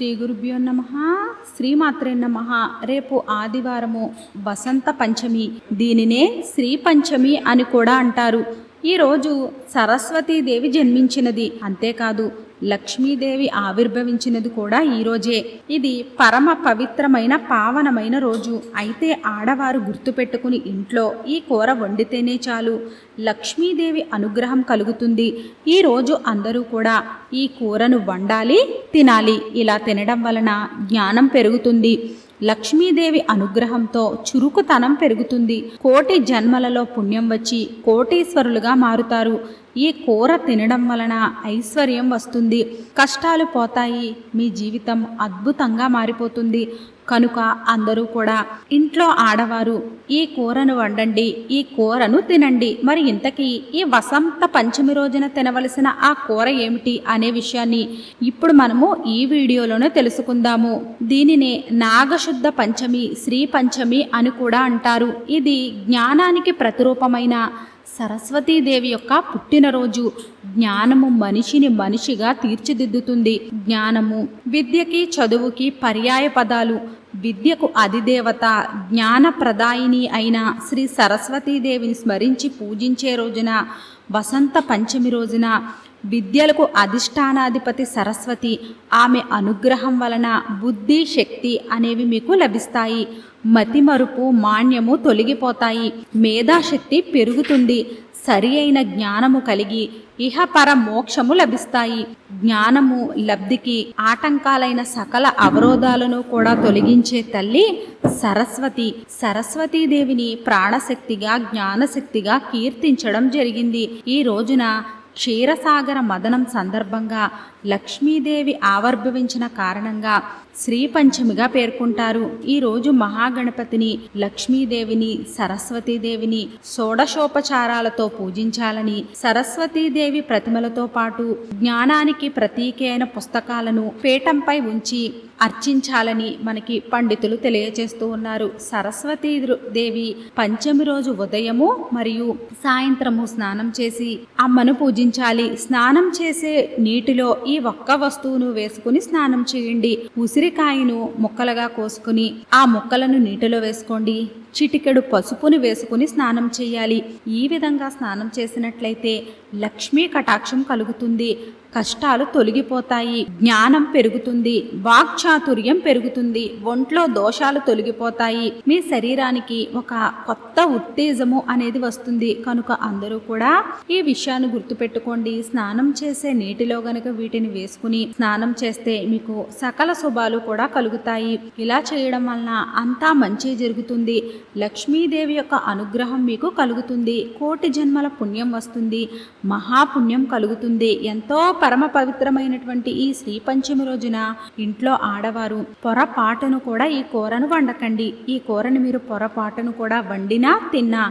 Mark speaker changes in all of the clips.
Speaker 1: శ్రీ గురుభ్యో నమ. శ్రీమాత్రే నమ. రేపు ఆదివారము వసంత పంచమి. దీనినే శ్రీ పంచమి అని కూడా అంటారు. ఈరోజు సరస్వతీదేవి జన్మించినది. అంతేకాదు లక్ష్మీదేవి ఆవిర్భవించినది కూడా ఈరోజే ఇది పరమ పవిత్రమైన పావనమైన రోజు. అయితే ఆడవారు గుర్తుపెట్టుకుని ఇంట్లో ఈ కూర వండితేనే చాలు. లక్ష్మీదేవి అనుగ్రహం కలుగుతుంది. ఈ రోజు అందరూ కూడా ఈ కూరను వండాలి తినాలి. ఇలా తినడం వలన జ్ఞానం పెరుగుతుంది. లక్ష్మీదేవి అనుగ్రహంతో చురుకుతనం పెరుగుతుంది. కోటి జన్మలలో పుణ్యం వచ్చి కోటీశ్వరులుగా మారుతారు. ఈ కూర తినడం వలన ఐశ్వర్యం వస్తుంది. కష్టాలు పోతాయి. మీ జీవితం అద్భుతంగా మారిపోతుంది. కనుక అందరూ కూడా ఇంట్లో ఆడవారు ఈ కూరను వండండి ఈ కూరను తినండి. మరి ఇంతకీ ఈ వసంత పంచమి రోజున తినవలసిన ఆ కూర ఏమిటి అనే విషయాన్ని ఇప్పుడు మనము ఈ వీడియోలోనే తెలుసుకుందాము. దీనినే నాగశుద్ధ పంచమి శ్రీ పంచమి అని కూడా అంటారు. ఇది జ్ఞానానికి ప్రతిరూపమైన సరస్వతీదేవి యొక్క పుట్టినరోజు జ్ఞానము మనిషిని మనిషిగా తీర్చిదిద్దుతుంది. జ్ఞానము విద్యకి చదువుకి పర్యాయ పదాలు. విద్యకు అధిదేవత జ్ఞానప్రదాయిని అయిన శ్రీ సరస్వతీదేవిని స్మరించి పూజించే రోజున వసంత పంచమి రోజున విద్యలకు అధిష్టానాధిపతి సరస్వతి. ఆమె అనుగ్రహం వలన బుద్ధి శక్తి అనేవి మీకు లభిస్తాయి. మతిమరుపు మాన్యము తొలగిపోతాయి. మేధాశక్తి పెరుగుతుంది. సరి అయిన జ్ఞానము కలిగి ఇహపర మోక్షము లభిస్తాయి. జ్ఞానము లబ్ధికి ఆటంకాలైన సకల అవరోధాలను కూడా తొలగించే తల్లి సరస్వతి. సరస్వతీదేవిని ప్రాణశక్తిగా జ్ఞానశక్తిగా కీర్తించడం జరిగింది. ఈ రోజున క్షీరసాగర మదనం సందర్భంగా లక్ష్మీదేవి ఆవిర్భవించిన కారణంగా శ్రీ పంచమిగా పేర్కొంటారు ఈరోజు మహాగణపతిని లక్ష్మీదేవిని సరస్వతీదేవిని షోడశోపచారాలతో పూజించాలని సరస్వతీదేవి ప్రతిమలతో పాటు జ్ఞానానికి ప్రతీక అయిన పుస్తకాలను పీఠంపై ఉంచి అర్చించాలని మనకి పండితులు తెలియజేస్తూ ఉన్నారు. సరస్వతీ దేవి పంచమి రోజు ఉదయము మరియు సాయంత్రము స్నానం చేసి అమ్మను పూజించాలి. స్నానం చేసే నీటిలో ఈ ఈ ఒక్క వస్తువును వేసుకుని స్నానం చేయండి. ఉసిరికాయను ముక్కలుగా కోసుకుని ఆ ముక్కలను నీటిలో వేసుకోండి. చిటికెడు పసుపుని వేసుకుని స్నానం చేయాలి. ఈ విధంగా స్నానం చేసినట్లయితే లక్ష్మీ కటాక్షం కలుగుతుంది. కష్టాలు తొలగిపోతాయి. జ్ఞానం పెరుగుతుంది. వాక్చాతుర్యం పెరుగుతుంది. ఒంట్లో దోషాలు తొలగిపోతాయి. మీ శరీరానికి ఒక కొత్త ఉత్తేజము అనేది వస్తుంది. కనుక అందరూ కూడా ఈ విషయాన్ని గుర్తుపెట్టుకోండి. స్నానం చేసే నీటిలో గనక వీటిని వేసుకుని స్నానం చేస్తే మీకు సకల శుభాలు కూడా కలుగుతాయి. ఇలా చేయడం వలన అంతా మంచి జరుగుతుంది. లక్ష్మీదేవి యొక్క అనుగ్రహం మీకు కలుగుతుంది. కోటి జన్మల పుణ్యం వస్తుంది. మహాపుణ్యం కలుగుతుంది. ఎంతో పరమ పవిత్రమైనటువంటి ఈ శ్రీ పంచమి రోజున ఇంట్లో ఆడవారు పొరపాటును కూడా ఈ కూరను వండకండి. ఈ కూరను మీరు పొరపాటును కూడా వండినా తిన్నా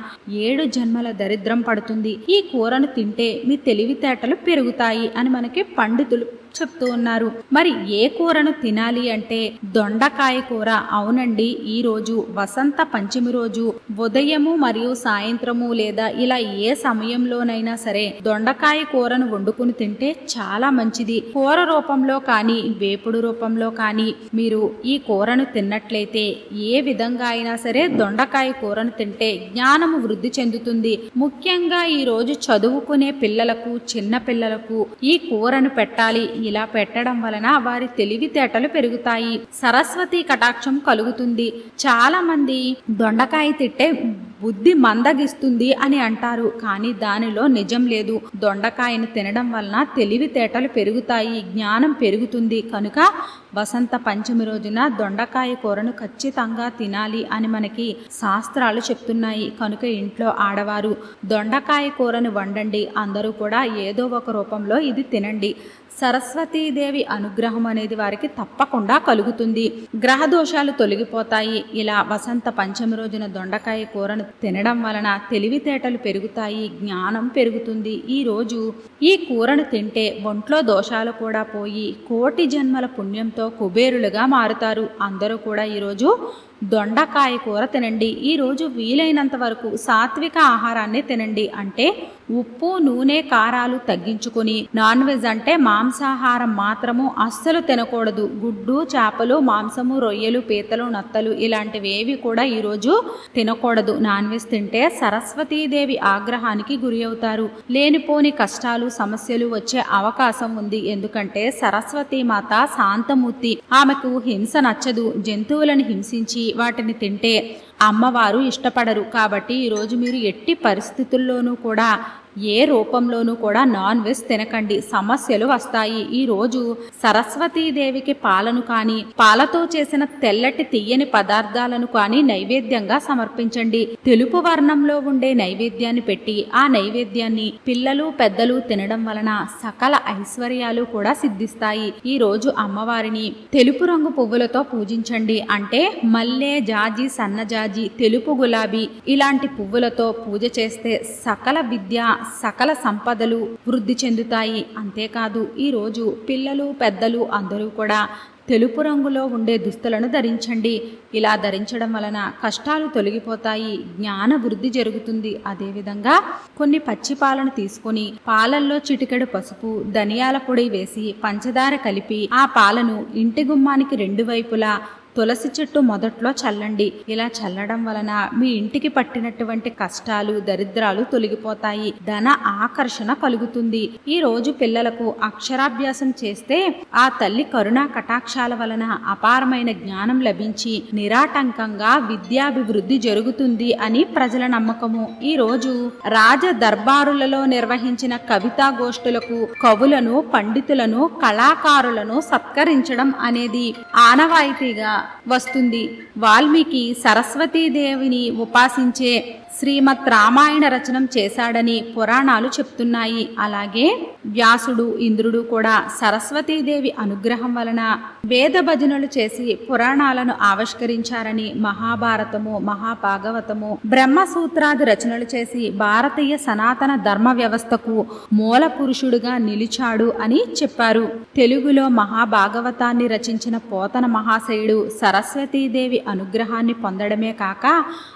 Speaker 1: ఏడు జన్మల దరిద్రం పడుతుంది. ఈ కూరను తింటే మీ తెలివితేటలు పెరుగుతాయి అని మనకి పండితులు చెప్తూ ఉన్నారు. మరి ఏ కూరను తినాలి అంటే దొండకాయ కూర? అవునండి ఈ రోజు వసంత పంచమి రోజు. ఉదయము మరియు సాయంత్రము లేదా ఇలా ఏ సమయంలోనైనా సరే దొండకాయ కూరను వండుకుని తింటే చాలా మంచిది. కూర రూపంలో కానీ వేపుడు రూపంలో కానీ మీరు ఈ కూరను తిన్నట్లయితే ఏ విధంగా అయినా సరే దొండకాయ కూరను తింటే జ్ఞానము వృద్ధి చెందుతుంది. ముఖ్యంగా ఈ రోజు చదువుకునే పిల్లలకు చిన్న పిల్లలకు ఈ కూరను పెట్టాలి. ఇలా పెట్టడం వలన వారి తెలివితేటలు పెరుగుతాయి. సరస్వతి కటాక్షం కలుగుతుంది. చాలా మంది దొండకాయ తిట్టే బుద్ధి మందగిస్తుంది అని అంటారు. కానీ దానిలో నిజం లేదు. దొండకాయను తినడం వలన తెలివితేటలు పెరుగుతాయి. జ్ఞానం పెరుగుతుంది. కనుక వసంత పంచమి రోజున దొండకాయ కూరను ఖచ్చితంగా తినాలి అని మనకి శాస్త్రాలు చెప్తున్నాయి. కనుక ఇంట్లో ఆడవారు దొండకాయ కూరను వండండి. అందరూ కూడా ఏదో ఒక రూపంలో ఇది తినండి. సరస్వతీదేవి అనుగ్రహం అనేది వారికి తప్పకుండా కలుగుతుంది. గ్రహ దోషాలు తొలగిపోతాయి. ఇలా వసంత పంచమి రోజున దొండకాయ కూరను తినడం వలన తెలివితేటలు పెరుగుతాయి జ్ఞానం పెరుగుతుంది. ఈ రోజు ఈ కూరను తింటే ఒంట్లో దోషాలు కూడా పోయి కోటి జన్మల పుణ్యంతో కుబేరులుగా మారుతారు. అందరూ కూడా ఈరోజు దొండకాయ కూర తినండి. ఈరోజు వీలైనంత వరకు సాత్విక ఆహారాన్ని తినండి. అంటే ఉప్పు నూనె కారాలు తగ్గించుకొని నాన్ వెజ్ అంటే మాంసాహారం మాత్రము అస్సలు తినకూడదు. గుడ్డు చేపలు మాంసము రొయ్యలు పీతలు నత్తలు ఇలాంటివి ఏవి కూడా ఈరోజు తినకూడదు. నాన్ వెజ్ తింటే సరస్వతీదేవి ఆగ్రహానికి గురి అవుతారు. లేనిపోని కష్టాలు సమస్యలు వచ్చే అవకాశం ఉంది. ఎందుకంటే సరస్వతీ మాత శాంతమూర్తి. ఆమెకు హింస నచ్చదు. జంతువులను హింసించి వాటిని తింటే అమ్మవారు ఇష్టపడరు. కాబట్టి ఈరోజు మీరు ఎట్టి పరిస్థితుల్లోనూ కూడా ఏ రూపంలోనూ కూడా నాన్ వెజ్ తినకండి. సమస్యలు వస్తాయి. ఈ రోజు సరస్వతీదేవికి పాలను కానీ పాలతో చేసిన తెల్లటి తీయని పదార్థాలను కానీ నైవేద్యంగా సమర్పించండి. తెలుపు వర్ణంలో ఉండే నైవేద్యాన్ని పెట్టి ఆ నైవేద్యాన్ని పిల్లలు పెద్దలు తినడం వలన సకల ఐశ్వర్యాలు కూడా సిద్ధిస్తాయి. ఈ రోజు అమ్మవారిని తెలుపు రంగు పువ్వులతో పూజించండి. అంటే మల్లె జాజి సన్నజాజి తెలుపు గులాబీ ఇలాంటి పువ్వులతో పూజ చేస్తే సకల విద్య సకల సంపదలు వృద్ధి చెందుతాయి. అంతేకాదు ఈరోజు పిల్లలు పెద్దలు అందరూ కూడా తెలుపు రంగులో ఉండే దుస్తులను ధరించండి. ఇలా ధరించడం వలన కష్టాలు తొలగిపోతాయి. జ్ఞాన వృద్ధి జరుగుతుంది. అదేవిధంగా కొన్ని పచ్చి పాలను తీసుకొని పాలల్లో చిటికెడు పసుపు ధనియాల పొడి వేసి పంచదార కలిపి ఆ పాలను ఇంటి గుమ్మానికి రెండు వైపులా తులసి చెట్టు మొదట్లో చల్లండి. ఇలా చల్లడం వలన మీ ఇంటికి పట్టినటువంటి కష్టాలు దరిద్రాలు తొలగిపోతాయి. ధన ఆకర్షణ కలుగుతుంది. ఈ రోజు పిల్లలకు అక్షరాభ్యాసం చేస్తే ఆ తల్లి కరుణా కటాక్షాల వలన అపారమైన జ్ఞానం లభించి నిరాటంకంగా విద్యాభివృద్ధి జరుగుతుంది అని ప్రజల నమ్మకము. ఈ రోజు రాజ దర్బారులలో నిర్వహించిన కవితా గోష్ఠులకు కవులను పండితులను కళాకారులను సత్కరించడం అనేది ఆనవాయితీగా వస్తుంది. వాల్మీకి సరస్వతీదేవిని ఉపాసించే శ్రీమద్ రామాయణ రచనం చేశాడని పురాణాలు చెప్తున్నాయి. అలాగే వ్యాసుడు ఇంద్రుడు కూడా సరస్వతీదేవి అనుగ్రహం వలన వేద భజనలు చేసి పురాణాలను ఆవిష్కరించారని మహాభారతము మహాభాగవతము బ్రహ్మసూత్రాది రచనలు చేసి భారతీయ సనాతన ధర్మ వ్యవస్థకు మూల పురుషుడుగా నిలిచాడు అని చెప్పారు. తెలుగులో మహాభాగవతాన్ని రచించిన పోతన మహాశయుడు సరస్వతీదేవి అనుగ్రహాన్ని పొందడమే కాక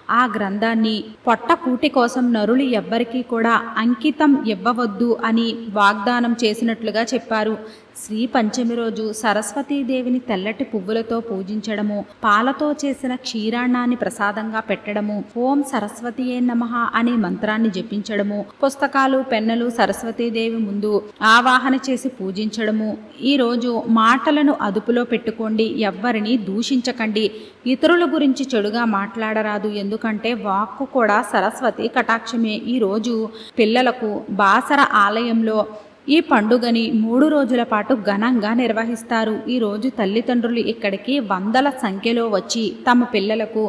Speaker 1: ఆ గ్రంథాన్ని పొట్టకూటి కోసం నరులు ఎవ్వరికీ కూడా అంకితం ఇవ్వవద్దు అని వాగ్దానం చేసినట్లుగా చెప్పారు. శ్రీ పంచమి రోజు సరస్వతీదేవిని తెల్లటి పువ్వులతో పూజించడము పాలతో చేసిన క్షీరాన్నాన్ని ప్రసాదంగా పెట్టడము ఓం సరస్వతియే నమ అనే మంత్రాన్ని జపించడము పుస్తకాలు పెన్నులు సరస్వతీదేవి ముందు ఆవాహన చేసి పూజించడము. ఈ రోజు మాటలను అదుపులో పెట్టుకోండి ఎవ్వరిని దూషించకండి. ఇతరుల గురించి చెడుగా మాట్లాడరాదు ఎందుకంటే వాక్కు కూడా సరస్వతి కటాక్షమే. ఈ రోజు పిల్లలకు బాసర ఆలయంలో ఈ పండుగని మూడు రోజుల పాటు ఘనంగా నిర్వహిస్తారు. ఈ రోజు తల్లిదండ్రులు ఇక్కడికి వందల సంఖ్యలో వచ్చి తమ పిల్లలకు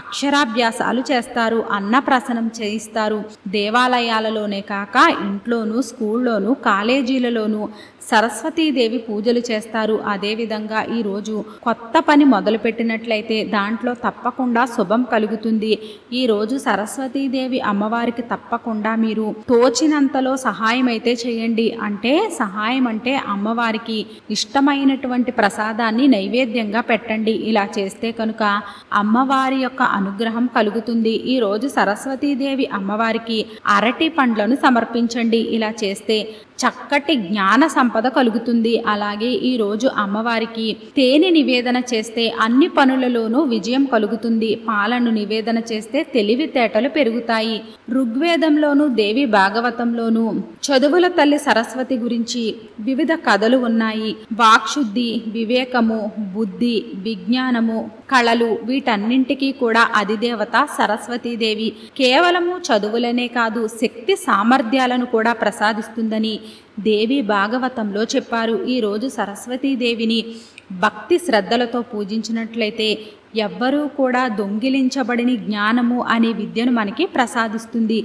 Speaker 1: అక్షరాభ్యాసాలు చేస్తారు అన్నప్రసనం చేయిస్తారు. దేవాలయాలలోనే కాక ఇంట్లోనూ స్కూల్లోనూ కాలేజీలలోనూ సరస్వతీదేవి పూజలు చేస్తారు. అదేవిధంగా ఈరోజు కొత్త పని మొదలుపెట్టినట్లయితే దాంట్లో తప్పకుండా శుభం కలుగుతుంది. ఈరోజు సరస్వతీదేవి అమ్మవారికి తప్పకుండా మీరు తోచినంతలో సహాయం అయితే చేయండి. అంటే సహాయం అంటే అమ్మవారికి ఇష్టమైనటువంటి ప్రసాదాన్ని నైవేద్యంగా పెట్టండి. ఇలా చేస్తే కనుక అమ్మవారి యొక్క అనుగ్రహం కలుగుతుంది. ఈ రోజు సరస్వతీదేవి అమ్మవారికి అరటి పండ్లను సమర్పించండి. ఇలా చేస్తే చక్కటి జ్ఞాన సంపద కలుగుతుంది. అలాగే ఈ రోజు అమ్మవారికి తేనె నివేదన చేస్తే అన్ని పనులలోనూ విజయం కలుగుతుంది. పాలను నివేదన చేస్తే తెలివితేటలు పెరుగుతాయి. ఋగ్వేదంలోను దేవి భాగవతంలోను చదువుల తల్లి సరస్వతి గురించి వివిధ కథలు ఉన్నాయి. వాక్శుద్ధి వివేకము బుద్ధి విజ్ఞానము కళలు వీటన్నింటికీ కూడా అధిదేవత సరస్వతీదేవి. కేవలము చదువులనే కాదు శక్తి సామర్థ్యాలను కూడా ప్రసాదిస్తుందని దేవి భాగవతంలో చెప్పారు. ఈరోజు సరస్వతీదేవిని భక్తి శ్రద్ధలతో పూజించినట్లయితే ఎవ్వరూ కూడా దొంగిలించబడిన జ్ఞానము అనే విద్యను మనకి ప్రసాదిస్తుంది.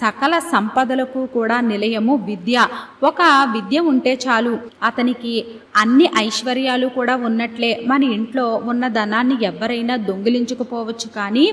Speaker 1: సకల సంపదలకు కూడా నిలయము విద్య. ఒక విద్య ఉంటే చాలు. అతనికి అన్ని ఐశ్వర్యాలు కూడా ఉన్నట్లే. మన ఇంట్లో ఉన్న ధనాన్ని ఎవరైనా దొంగిలించుకుపోవచ్చు కానీ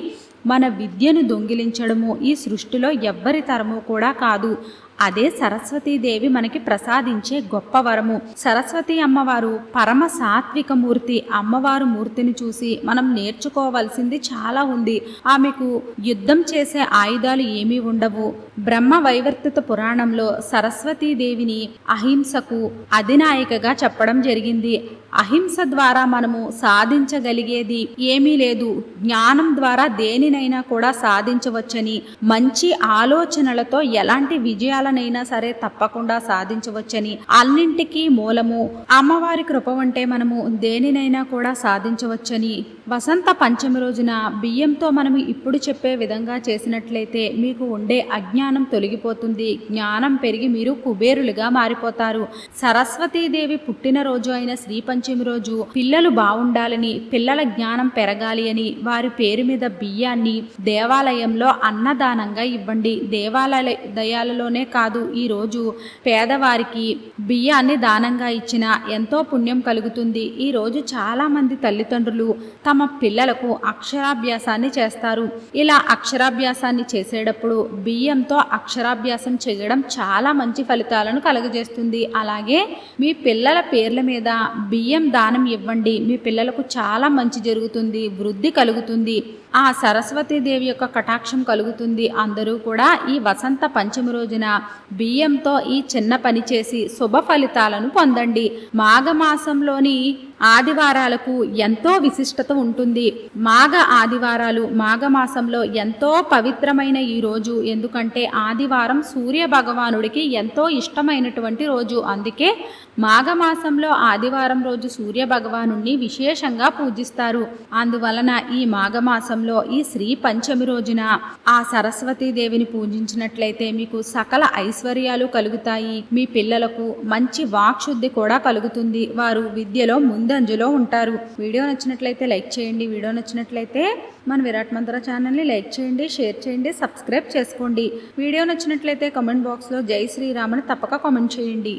Speaker 1: మన విద్యను దొంగిలించడము ఈ సృష్టిలో ఎవ్వరి తరము కూడా కాదు. అదే సరస్వతీదేవి మనకి ప్రసాదించే గొప్ప వరము. సరస్వతి అమ్మవారు పరమ సాత్విక మూర్తి. అమ్మవారు మూర్తిని చూసి మనం నేర్చుకోవాల్సింది చాలా ఉంది. ఆమెకు యుద్ధం చేసే ఆయుధాలు ఏమీ ఉండవు. బ్రహ్మ వైవర్తిత పురాణంలో సరస్వతీదేవిని అహింసకు అధినాయికగా చెప్పడం జరిగింది. అహింస ద్వారా మనము సాధించగలిగేది ఏమీ లేదు. జ్ఞానం ద్వారా దేనినైనా కూడా సాధించవచ్చని మంచి ఆలోచనలతో ఎలాంటి విజయాలు విజయాలనైనా సరే తప్పకుండా సాధించవచ్చని అన్నింటికీ మూలము. అమ్మవారి కృప ఉంటే మనము దేనినైనా కూడా సాధించవచ్చని వసంత పంచమి రోజున బియ్యంతో మనము ఇప్పుడు చెప్పే విధంగా చేసినట్లయితే మీకు ఉండే అజ్ఞానం తొలగిపోతుంది. జ్ఞానం పెరిగి మీరు కుబేరులుగా మారిపోతారు. సరస్వతీదేవి పుట్టినరోజు అయిన శ్రీ పంచమి రోజు పిల్లలు బాగుండాలని పిల్లల జ్ఞానం పెరగాలి అని వారి పేరు మీద బియ్యాన్ని దేవాలయంలో అన్నదానంగా ఇవ్వండి. దేవాలయ దయాలలోనే కాదు ఈ రోజు పేదవారికి బియ్యాన్ని దానంగా ఇచ్చిన ఎంతో పుణ్యం కలుగుతుంది. ఈ రోజు చాలా మంది తల్లిదండ్రులు తమ పిల్లలకు అక్షరాభ్యాసాన్ని చేస్తారు. ఇలా అక్షరాభ్యాసాన్ని చేసేటప్పుడు బియ్యంతో అక్షరాభ్యాసం చేయడం చాలా మంచి ఫలితాలను కలుగజేస్తుంది. అలాగే మీ పిల్లల పేర్ల మీద బియ్యం దానం ఇవ్వండి. మీ పిల్లలకు చాలా మంచి జరుగుతుంది వృద్ధి కలుగుతుంది. ఆ సరస్వతీదేవి యొక్క కటాక్షం కలుగుతుంది. అందరూ కూడా ఈ వసంత పంచమి రోజున బియ్యంతో ఈ చిన్న పని చేసి శుభ ఫలితాలను పొందండి. మాఘమాసంలోని ఆదివారాలకు ఎంతో విశిష్టత ఉంటుంది. మాఘ ఆదివారాలు మాఘమాసంలో ఎంతో పవిత్రమైన ఈ రోజు. ఎందుకంటే ఆదివారం సూర్య భగవానుడికి ఎంతో ఇష్టమైనటువంటి రోజు. అందుకే మాఘమాసంలో ఆదివారం రోజు సూర్య భగవాను విశేషంగా పూజిస్తారు. అందువలన ఈ మాఘమాసంలో ఈ శ్రీ పంచమి రోజున ఆ సరస్వతీ దేవిని పూజించినట్లయితే మీకు సకల ఐశ్వర్యాలు కలుగుతాయి. మీ పిల్లలకు మంచి వాక్శుద్ధి కూడా కలుగుతుంది. వారు విద్యలో ముందు ముందంజలో ఉంటారు. వీడియో నచ్చినట్లయితే లైక్ చేయండి. వీడియో నచ్చినట్లయితే మన విరాట్ మంత్ర ఛానల్ని లైక్ చేయండి షేర్ చేయండి సబ్స్క్రైబ్ చేసుకోండి. వీడియో నచ్చినట్లయితే కామెంట్ బాక్స్లో జై శ్రీరామ్ అని తప్పక కామెంట్ చేయండి.